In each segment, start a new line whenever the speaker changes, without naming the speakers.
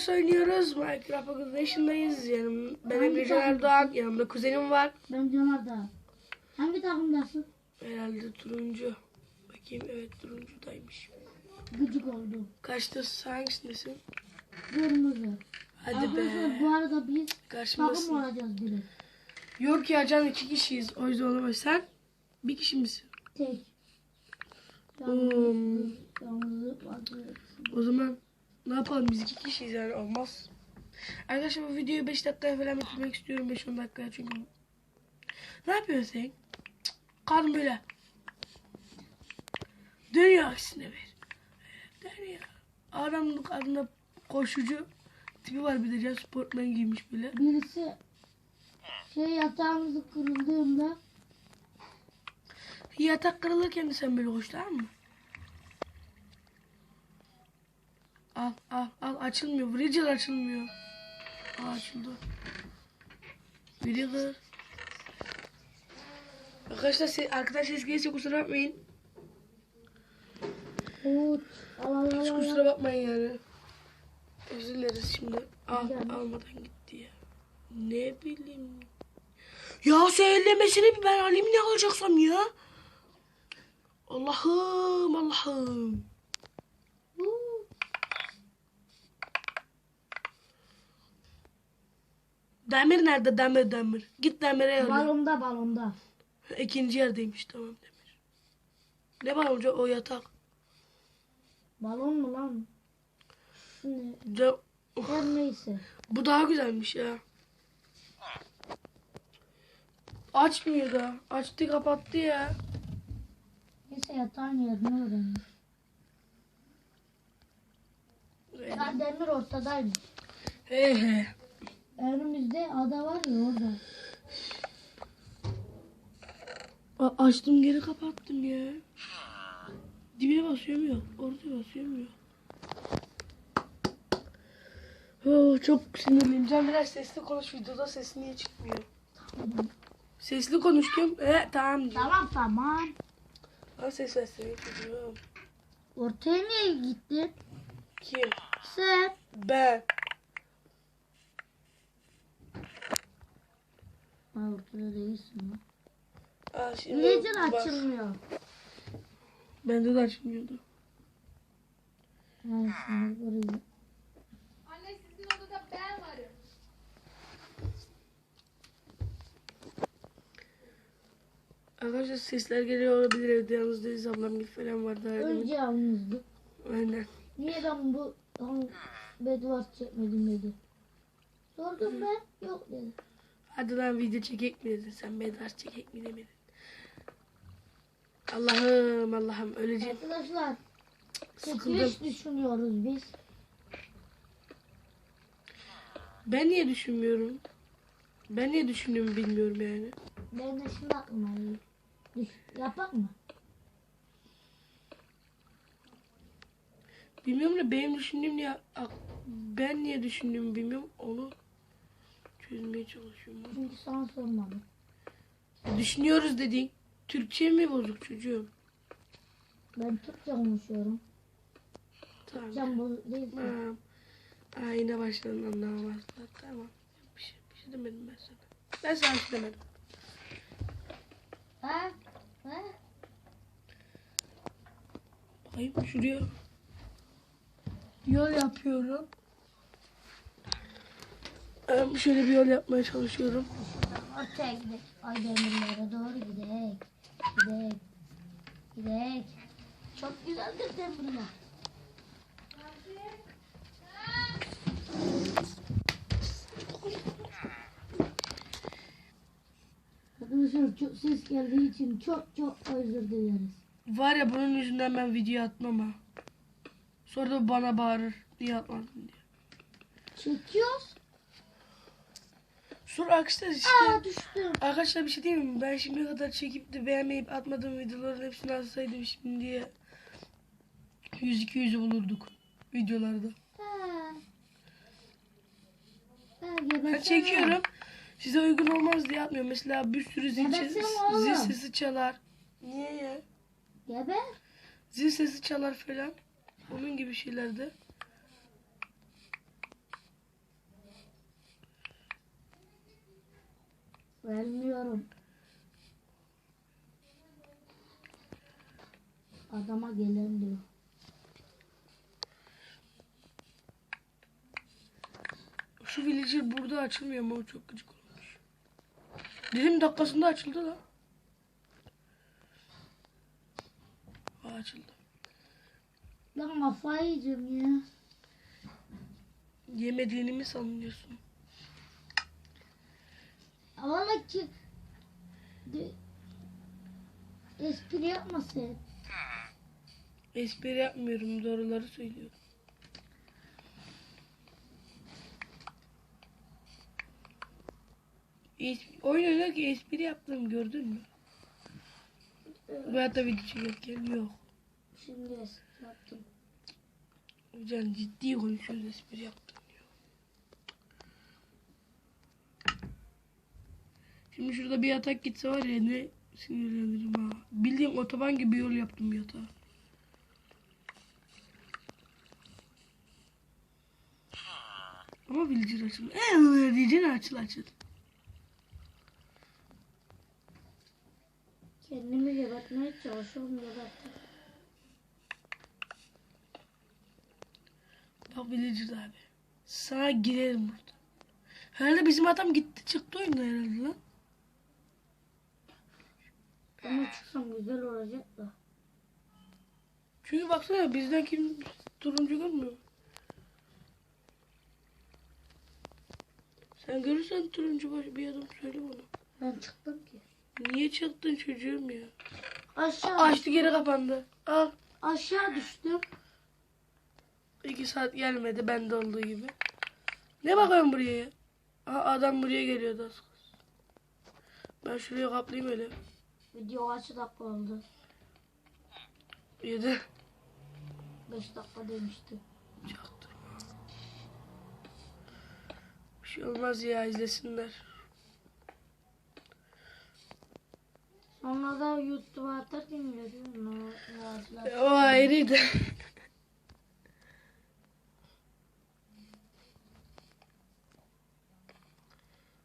Roblox oynuyoruz. Minecraft Organization'dayız. Yani benim
Hangi
Recan
takım?
Erdoğan. Yanımda kuzenim var.
Ben Caner Dağ. Hangi takımdasın?
Herhalde turuncu. Bakayım evet turuncudaymış.
Gıcık oldum.
Kaçta hangisindesin?
Kırmızı.
Hadi
Arkadaşlar
be.
bu arada biz takım
Karşımdasın.
olacağız biri.
Yok ya can iki kişiyiz. O yüzden olamaz. Sen bir kişi misin?
Tek.
Hmm.
Yalnızlık vardı.
O zaman ne yapalım biz iki kişiyiz yani olmaz. Arkadaşlar bu videoyu 5 dakikaya falan bitirmek istiyorum 5-10 dakikaya çünkü. Ne yapıyorsun sen? Karnım böyle. Dönüyor aksine bir. Dönüyor. Adamın karnında koşucu tipi var bir de can sportman giymiş böyle.
Birisi şey yatağımızı kırıldığında
Yatak kırılırken de sen böyle koşlar mı? Al al al açılmıyor. Bridger açılmıyor. Aa açıldı. Bridger. Arkadaşlar se- arkadan ses gelirse kusura bakmayın. Hiç kusura bakmayın yani. Özür dileriz şimdi. Al almadan gitti ya. Ne bileyim. Ya söylemesini bir ben alayım ne alacaksam ya. Allah'ım Allah'ım. Demir nerede demir demir. Git demire yolla.
Balonda balonda.
İkinci yerdeymiş tamam demir. Ne hoca o yatak?
Balon mu lan? Şimdi
Ca-
her neyse.
Bu daha güzelmiş ya. Açmıyor da. Açtı kapattı ya.
Neyse yatağın yerini öğrenmiş. Ya demir ortadaymış.
He he.
Önümüzde ada var ya orada.
A- açtım geri kapattım ya. Dibine basıyorum yok. Ortaya basıyorum. Oh, çok. Can biraz sesli konuş videoda sesin niye çıkmıyor? Sesli konuştum. E tamam diyor.
Tamam tamam.
Ama ses versene çocuğum.
Ortaya niye gittin?
Kim?
Sen.
Ben.
Ortada değilsin lan.
Aa, şimdi bak.
açılmıyor.
Bende de açılmıyordu.
Yani şimdi burayı.
Anne sizin odada ben varım.
Arkadaşlar sesler geliyor olabilir evde yalnız değiliz ablam gibi falan var daha.
Önce yalnızlık.
Aynen.
Niye ben bu tam bedvar çekmedim dedi. Sordum ben. Yok dedi.
Hadi lan video çekek mi dedin sen medar çekek mi demedin. Allah'ım Allah'ım öleceğim.
Arkadaşlar
Sıkıldım.
çekiliş düşünüyoruz biz.
Ben niye düşünmüyorum? Ben niye düşündüğümü bilmiyorum yani.
Ben de şimdi aklıma geliyor. Düş, yapak mı?
Bilmiyorum da benim düşündüğüm niye ak- ben niye düşündüğümü bilmiyorum onu çözmeye çalışıyorum.
Çünkü sana sormadım.
Düşünüyoruz dedin. Türkçe mi bozuk çocuğum?
Ben Türkçe konuşuyorum.
Tamam.
Sen bu değilsin.
Tamam. Aa, yine başladın anlamazlar. Tamam. Bir şey, bir şey demedim ben sana. Ben sana bir şey demedim.
Ha? Ha?
Bakayım şuraya. Yol yapıyorum. Ben şöyle bir yol yapmaya çalışıyorum.
Ortaya gidelim. Ay demirlere doğru gidelim. Gidelim. Gidelim. Çok güzeldir demirler. Arkadaşlar çok ses geldiği için çok çok özür dileriz.
Var ya bunun yüzünden ben video atmam ha. Sonra da bana bağırır. Niye atmadın diye.
Çekiyoruz.
Sonra arkadaşlar işte.
Aa düştüm.
Arkadaşlar bir şey diyeyim mi? Ben şimdiye kadar çekip de beğenmeyip atmadığım videoların hepsini atsaydım şimdiye 100-200'ü bulurduk videolarda.
Ha. Ha,
Ben çekiyorum. Size uygun olmaz diye atmıyorum. Mesela bir sürü
oğlum.
zil sesi çalar. Niye ya?
Geber.
Zil sesi çalar falan. Onun gibi şeylerde.
Vermiyorum. Adama gelen diyor.
Şu villager burada açılmıyor ama o çok gıcık olmuş. Dedim dakikasında açıldı lan. Aa, açıldı.
Lan kafayı yiyeceğim ya.
Yemediğini mi sanıyorsun?
Valla ki espri yapmasın.
Espri yapmıyorum doğruları söylüyorum. Es- oyun oynarken espri yaptım gördün mü? Veyahut da video çekerken yok.
Şimdi yaptım.
Hocam ciddi konuşuyoruz espri yaptım Şimdi şurada bir yatak gitse var ya ne sinirlenirim ha. Bildiğin otoban gibi yol yaptım yatağa. Ama villager açıl. Eee diyeceksin açıl açıl.
Kendimi gebertmeye çalışıyorum geberttim.
Bak villager abi. Sana girerim burada. Herhalde bizim adam gitti çıktı oyundan herhalde lan.
Ama çıksam güzel olacak da.
Çünkü baksana bizden kim turuncu görmüyor. Sen görürsen turuncu baş- bir adam söyle bana.
Ben çıktım ki.
Niye çıktın çocuğum ya?
Aşağı
Açtı geri kapandı. Al.
aşağı düştüm.
İki saat gelmedi bende olduğu gibi. Ne bakıyorsun buraya ya? Aha, adam buraya geliyordu az kız. Ben şuraya kaplayayım öyle.
Video kaç dakika oldu?
Yedi.
5 dakika demişti.
Çaktırma. Bir şey olmaz ya izlesinler.
Sonra da YouTube'a atarken görüyorum. Açlar.
O ayrıydı.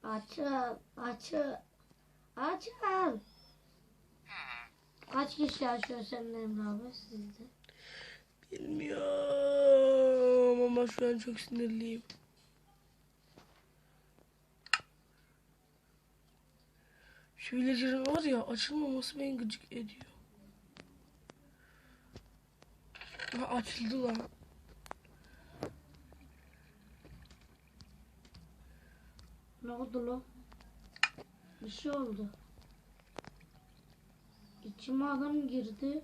Açıl, açıl, açıl. Kaç kişi yaşıyor senin Emre abi sizde?
Bilmiyorum ama şu an çok sinirliyim. Şu villager'ın var ya açılmaması beni gıcık ediyor. Ha açıldı lan.
Ne oldu lan? Bir şey oldu. İçime adam girdi.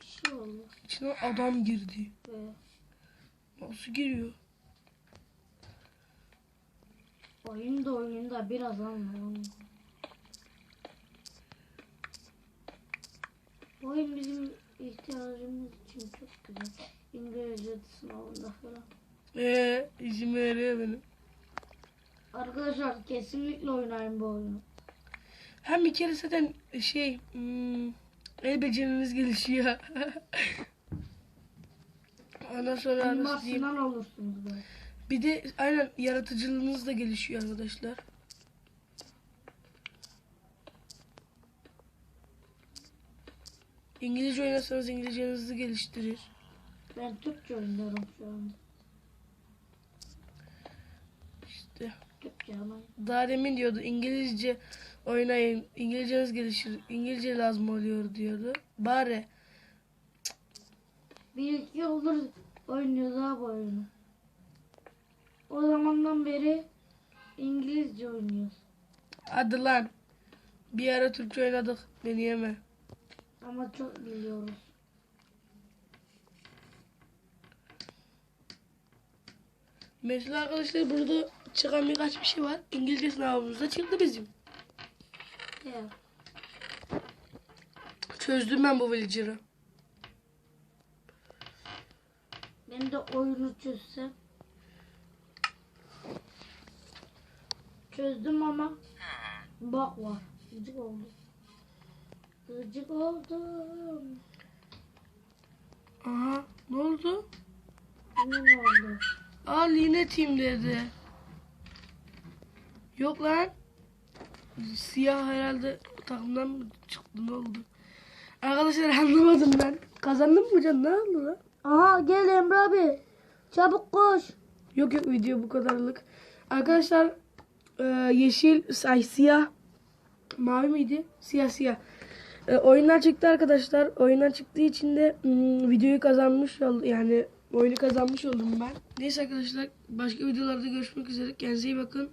Bir şey oldu.
İçine adam girdi.
Ve
Nasıl giriyor?
oyunda oyunda biraz ama oyun. Oyun bizim ihtiyacımız için çok güzel. İngilizce sınavında falan.
Eee işime yarıyor benim.
Arkadaşlar kesinlikle oynayın bu oyunu.
Hem bir kere zaten şey hmm, el beceriniz gelişiyor. Ondan sonra
Mimar
nasıl diyeyim?
Olursunuz böyle.
Bir de aynen yaratıcılığınız da gelişiyor arkadaşlar. İngilizce oynarsanız İngilizcenizi geliştirir.
Ben Türkçe oynuyorum şu anda.
İşte
Türkçe ama.
Daha demin diyordu İngilizce oynayın, İngilizceniz gelişir, İngilizce lazım oluyor diyordu. Bari
Bir iki yıldır oynuyoruz abi bu oyunu. O zamandan beri İngilizce oynuyoruz.
hadi lan. Bir ara Türkçe oynadık, beni yeme.
Ama çok biliyoruz.
Mesela arkadaşlar burada çıkan birkaç bir şey var. İngilizce sınavımızda çıktı bizim.
Ya.
Çözdüm ben bu villager'ı.
Ben de oyunu çözsem. Çözdüm ama bak var. Gıcık oldum. Gıcık oldum.
Aha ne oldu?
Ne oldu?
Al yine team dedi. Yok lan. siyah herhalde takımdan mı çıktı ne oldu? Arkadaşlar anlamadım ben. Kazandın mı can ne oldu lan?
Aha gel Emre abi. Çabuk koş.
Yok yok video bu kadarlık. Arkadaşlar e, yeşil, ay siyah, mavi miydi? Siyah siyah. E, oyunlar çıktı arkadaşlar. Oyunlar çıktığı için de mm, videoyu kazanmış oldum. Yani oyunu kazanmış oldum ben. Neyse arkadaşlar başka videolarda görüşmek üzere. Kendinize iyi bakın.